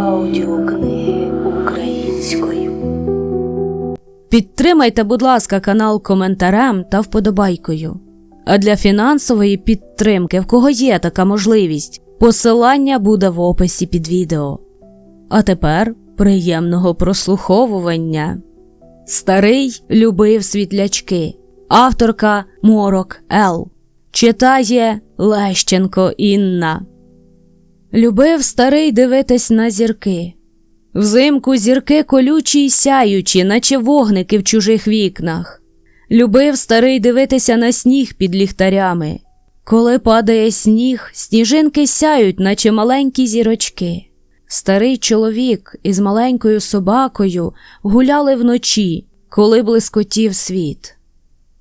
Аудіокниги українською. Підтримайте, будь ласка, канал коментарем та вподобайкою. А для фінансової підтримки, в кого є така можливість, посилання буде в описі під відео. А тепер приємного прослуховування. Старий любив світлячки. Авторка Морок Л. Читає Лещенко Інна. Любив старий дивитись на зірки. Взимку зірки колючі й сяючі, наче вогники в чужих вікнах. Любив старий дивитися на сніг під ліхтарями. Коли падає сніг, сніжинки сяють, наче маленькі зірочки. Старий чоловік із маленькою собакою гуляли вночі, коли блискотів світ.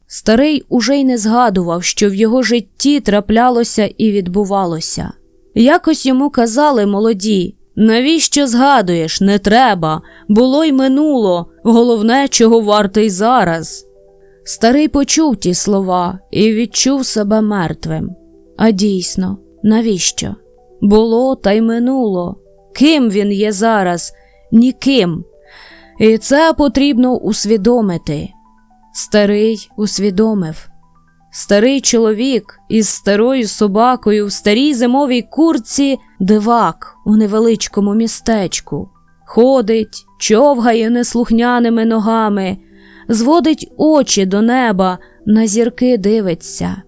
Старий уже й не згадував, що в його житті траплялося і відбувалося. Якось йому казали молоді, навіщо згадуєш, не треба, було й минуло, головне, чого вартий зараз. Старий почув ті слова і відчув себе мертвим. А дійсно, навіщо? Було та й минуло. Ким він є зараз? Ніким. І це потрібно усвідомити. Старий усвідомив. Старий чоловік із старою собакою в старій зимовій курці дивак у невеличкому містечку. Ходить, човгає неслухняними ногами, зводить очі до неба, на зірки дивиться.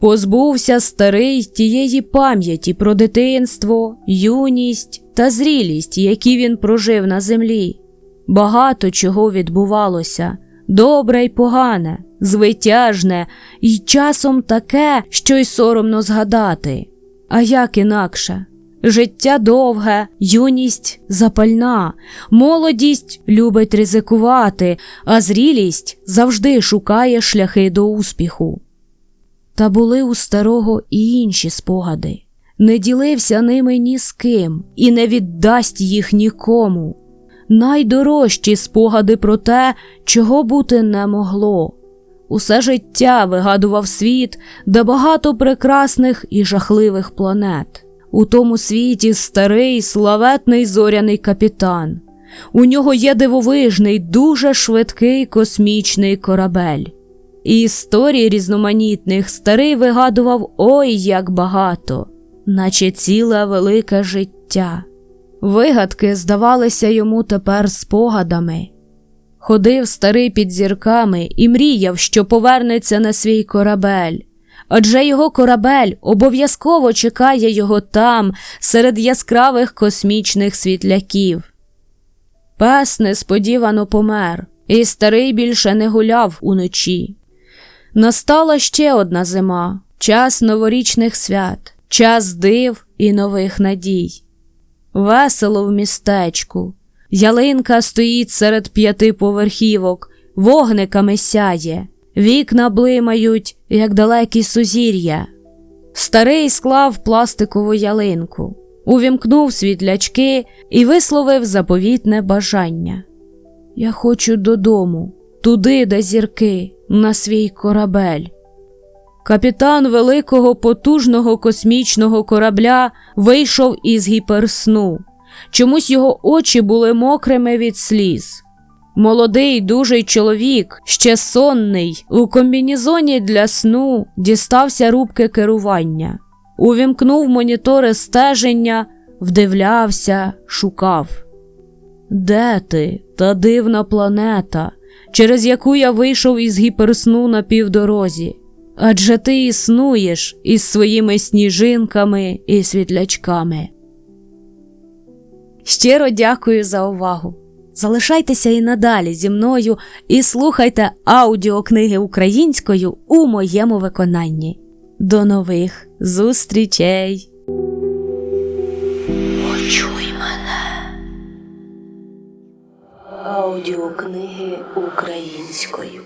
Позбувся старий тієї пам'яті про дитинство, юність та зрілість, які він прожив на землі. Багато чого відбувалося добре й погане, звитяжне і часом таке, що й соромно згадати. А як інакше? Життя довге, юність запальна, молодість любить ризикувати, а зрілість завжди шукає шляхи до успіху. Та були у старого і інші спогади. Не ділився ними ні з ким і не віддасть їх нікому найдорожчі спогади про те, чого бути не могло. Усе життя вигадував світ, де багато прекрасних і жахливих планет. У тому світі старий славетний зоряний капітан. У нього є дивовижний, дуже швидкий космічний корабель. І історій різноманітних старий вигадував ой як багато, наче ціле велике життя. Вигадки здавалися йому тепер спогадами. Ходив старий під зірками і мріяв, що повернеться на свій корабель. Адже його корабель обов'язково чекає його там, серед яскравих космічних світляків. Пес несподівано помер, і старий більше не гуляв уночі. Настала ще одна зима, час новорічних свят, час див і нових надій. Весело в містечку. Ялинка стоїть серед п'яти поверхівок, вогниками сяє, вікна блимають, як далекі сузір'я. Старий склав пластикову ялинку, увімкнув світлячки і висловив заповітне бажання. Я хочу додому, туди, де зірки, на свій корабель. Капітан великого потужного космічного корабля вийшов із гіперсну. Чомусь його очі були мокрими від сліз. Молодий дужий чоловік, ще сонний, у комбінізоні для сну дістався рубки керування, увімкнув монітори стеження, вдивлявся, шукав. Де ти, та дивна планета, через яку я вийшов із гіперсну на півдорозі? адже ти існуєш із своїми сніжинками і світлячками. Щиро дякую за увагу. Залишайтеся і надалі зі мною і слухайте аудіокниги українською у моєму виконанні. До нових зустрічей! Почуй мене аудіокниги українською.